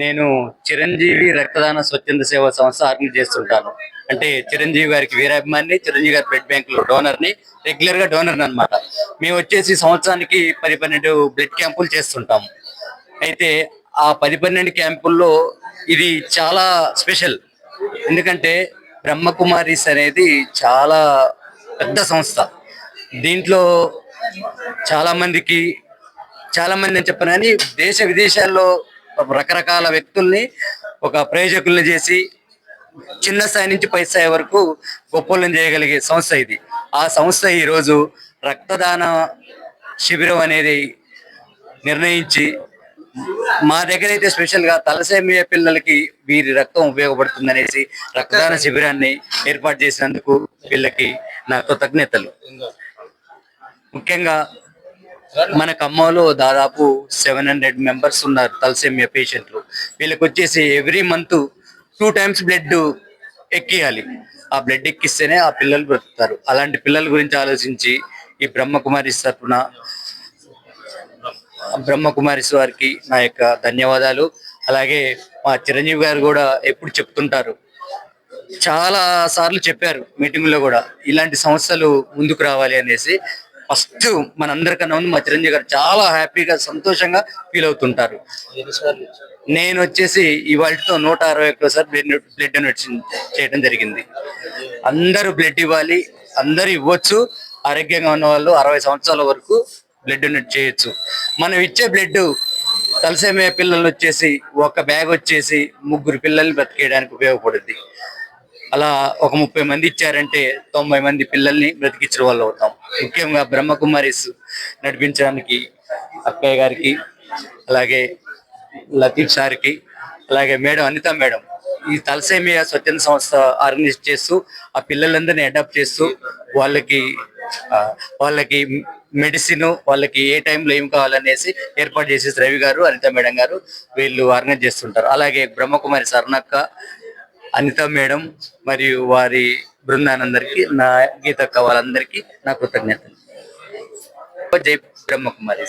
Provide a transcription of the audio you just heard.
నేను చిరంజీవి రక్తదాన స్వచ్ఛంద సేవ సంస్థ ఆర్గనైజ్ చేస్తుంటాను. అంటే చిరంజీవి గారికి వీరాభిమాని చిరంజీవి గారి బ్లడ్ బ్యాంక్లో డోనర్ని రెగ్యులర్గా డోనర్ అన్నమాట. మేము వచ్చేసి సంవత్సరానికి పది పన్నెండు బ్లడ్ క్యాంపులు చేస్తుంటాము. అయితే ఆ పది పన్నెండు క్యాంపుల్లో ఇది చాలా స్పెషల్. ఎందుకంటే బ్రహ్మకుమారీస్ అనేది చాలా పెద్ద సంస్థ. దీంట్లో చాలా మందికి చాలా మంది నేను చెప్పాను కానీ దేశ విదేశాల్లో రకరకాల వ్యక్తుల్ని ఒక ప్రయోజకుల్ని చేసి చిన్న స్థాయి నుంచి పై స్థాయి వరకు గొప్పలను చేయగలిగే సంస్థ ఇది. ఆ సంస్థ ఈరోజు రక్తదాన శిబిరం అనేది నిర్ణయించి మా దగ్గర అయితే స్పెషల్గా తలసేమియా పిల్లలకి వీరి రక్తం ఉపయోగపడుతుంది అనేసి రక్తదాన శిబిరాన్ని ఏర్పాటు చేసినందుకు వీళ్ళకి నా కృతజ్ఞతలు. ముఖ్యంగా మన ఖమ్మంలో దాదాపు సెవెన్ హండ్రెడ్ మెంబర్స్ ఉన్నారు తలసేమియా పేషెంట్లు వీళ్ళకి వచ్చేసి every month two times blood ఎక్కియాలి. ఆ బ్లడ్ ఎక్కిస్తేనే ఆ పిల్లలు బ్రతుకుతారు. అలాంటి పిల్లల గురించి ఆలోచించి ఈ బ్రహ్మకుమారి తరఫున బ్రహ్మకుమారి వారికి నా యొక్క ధన్యవాదాలు. అలాగే మా చిరంజీవి గారు కూడా ఎప్పుడు చెప్తుంటారు. చాలా సార్లు చెప్పారు మీటింగ్లో కూడా ఇలాంటి సంస్థలు ముందుకు రావాలి అనేసి. ఫస్ట్ మనందరికన్నా ముందు మా చిరంజీవి గారు చాలా హ్యాపీగా సంతోషంగా ఫీల్ అవుతుంటారు. నేను వచ్చేసి ఇవాళతో నూట అరవై ఒక్కసారి బ్లడ్ బ్లడ్ డొనేషన్ చేయడం జరిగింది. అందరూ బ్లడ్ ఇవ్వాలి అందరూ ఇవ్వచ్చు ఆరోగ్యంగా ఉన్న వాళ్ళు అరవై సంవత్సరాల వరకు బ్లడ్ డొనేట్ చేయొచ్చు. మనం ఇచ్చే బ్లడ్ తలసేమే పిల్లలు వచ్చేసి ఒక బ్యాగ్ వచ్చేసి ముగ్గురు పిల్లల్ని బ్రతికేయడానికి ఉపయోగపడుద్ది. అలా ఒక ముప్పై మంది ఇచ్చారంటే తొంభై మంది పిల్లల్ని బ్రతికించిన వాళ్ళు అవుతాం. ముఖ్యంగా బ్రహ్మకుమారిస్ నడిపించడానికి అక్కయ్య గారికి అలాగే లతీఫ్ సార్కి అలాగే మేడం అనిత మేడం ఈ తలసేమియా స్వచ్ఛంద సంస్థ ఆర్గనైజ్ చేస్తూ ఆ పిల్లలందరినీ అడాప్ట్ చేస్తూ వాళ్ళకి వాళ్ళకి మెడిసిన్ వాళ్ళకి ఏ టైంలో ఏం కావాలనేసి ఏర్పాటు చేసేసి రవి గారు అనిత మేడం గారు వీళ్ళు ఆర్గనైజ్ చేస్తుంటారు. అలాగే బ్రహ్మకుమారి సర్ణక్క అనిత మేడం మరియు వారి బృందానందరికి నా గీత వాళ్ళందరికీ నా కృతజ్ఞతలు. జై బ్రహ్మకుమారి.